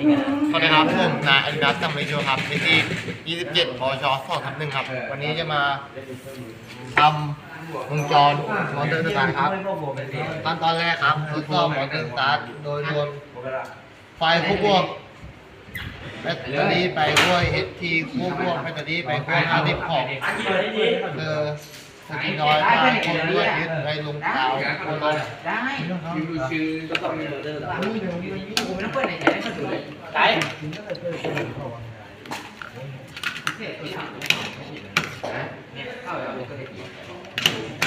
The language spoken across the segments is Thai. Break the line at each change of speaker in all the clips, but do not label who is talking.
สวัสดีครับผมนายอนุรักษ์จำเลยโชครับในที่27พช2ทับหนึ่งครับ วันนี้จะมาทำวงจรมอเตอร์สตาร์ทครับขั้นตอนแรกครับทดสอบมอเตอร์สตาร์ทโดยรวมไฟคู่บวกแบตเตอรี่ไปด้วยเอทีคู่บวกแบตเตอรี่ไปด้วยห้าสิบของเออ กินน้อยผ่านคนด้วยยึดไปลงเท้าคนลง
ได้ชื่อก็ต้องมีโรเดอร์กูไม่ต้องเปิดไหนได้ก็ถือเลยไก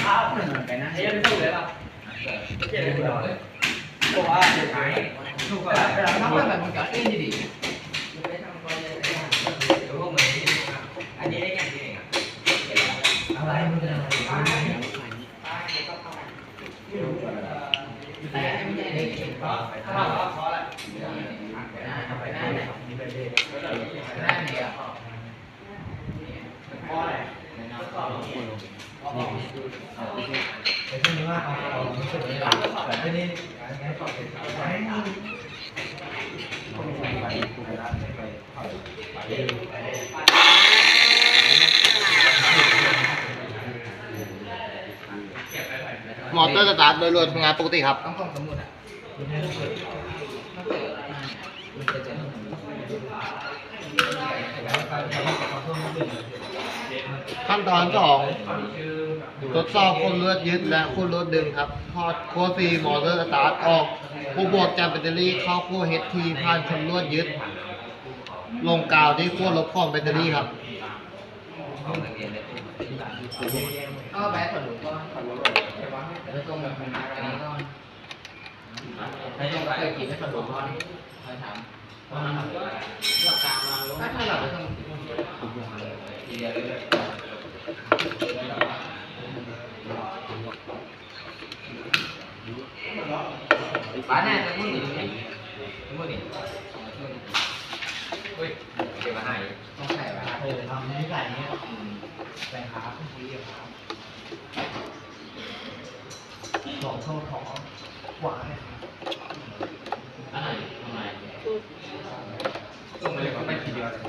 ข้าวหนึ่งไปนะเฮ้ยไม่ต้องเลยป่ะตัวไหนถูกป่ะถ้าเปิดแบบมึงก็เอ็นดีอันนี้ได้ยังไงอะไรมึงจะแต่ไมอะไรไปหน้ไหนไปหน้ไหนอะเพราะอะไร
มอเตอร์สตาร์ทโดยรวมทำงานปกติครับ
ต้องส่งสมุดอะ
ขั้นตอนสองทดสอบคนลวดยึดและคนลวดดึงครับทอดโคซีมอเตอร์สตาร์ทออกผู้บวกจากแบตเตอรี่เข้าขั้วเฮดทีผ่านคนลวดยึด ลงกาวที่ขั้วลบของแบตเตอรี่ครับ
ก็แบตผ่อนหรือก็ผ่อนรถแล้วตรงแบบอันนี้ก็ แล้วตรงเคยกินไม่ผ่อนหรือก็คยถามว่ามันเลือกกลางมาถ้าถ้าเราไปต้องทีเดียวเลยป้าแน่จะพูดหนิพูดหนิเฮ้ยเก็บมาให้ต้องใส่ไว้เออทำนี่ใส่เนี้ยใส่ขาขึ้นทีเดียวครับ
สองเข้าของขวาเนี่ย
อะไรทำไม
ส่งไปเลยก็ไปทีเดียวเลย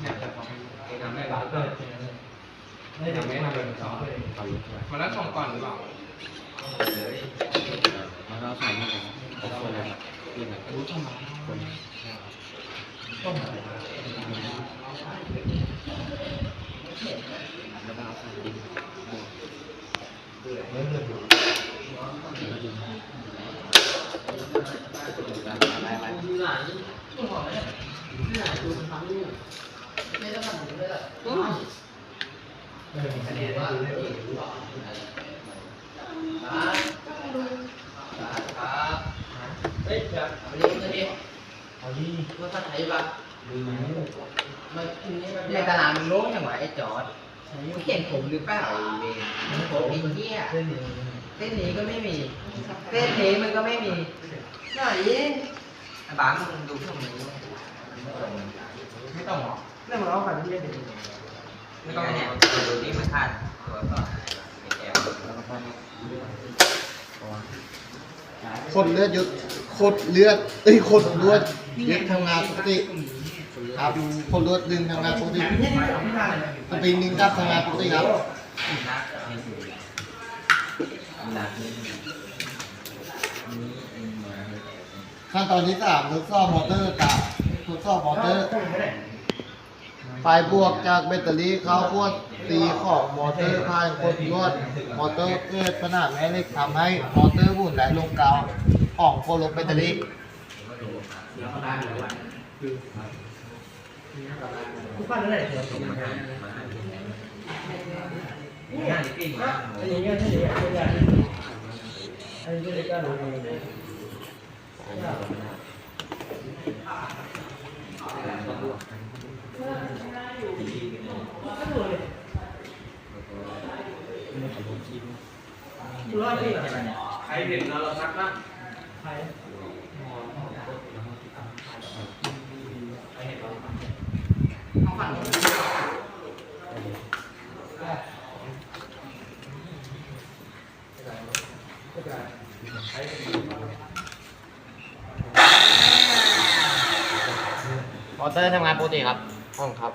เนี่ยจะพอไป ทำได้บ้างเออไม่ทำไม่ทำเลยสองเลย
มาแล้วส่งก่อนหรือเปล่า
ต้มอะไรเลือดเลือดอยู่เออมีคะแนนว่าเลือดอยู่
เฮ้ยแบบวันนี้วันนี้
เอดิ
ว่าถ้าใช้ปะ
ดูไหม
มั ในตลาดมันโล่งอย่างไรไอ้จอร์ดเห็นผมหรือเปล่าไอ้เวรผมไอ้เหี้ย
เส้นนี้
เส้นนี้ก็ไม่มี เส้นนี้มันก็ไม่มีไหนไอ้บ้ามึงดูพวกนี้
ไม่ต้องหรอก
นี่มันเอาขันที่เล่นเด็ก
ไม่ต้องเนี่ยดูนี่มันขาดตัวก็ไม่แก้ว
คนเลือดยึดคนเลือดเอ้ยคนลวดยึดทำงานปกติครับคนลวดดึงทำงานปกติสปริงดึงกลับทำงานปกติครับขั้นตอนที่สามทดสอบมอเตอร์ตาทดสอบมอเตอร์ ไฟบวกจากแบตเตอรี่เข้าขั้วตีของมอเตอร์ผ่านคนลวดมอเตอร์เกิดปัญหาแม่เหล็กทำให้มอเตอร์หมุนและลงกาวของโคลบแบตเตอรี่
ทุกบ้านนั่นแหละเถอะเนี่ยไอ้อย่างเงี้ยถ้าอย่างเงี้ยไม่ได้ ไอ้ไม่ได้กล้าดูเลย
ใครเห็นแล้วเราทักบ้าง
ใคร
เอาฝั่ง
ออเตอร์ทำงานปกติครับห้องครับ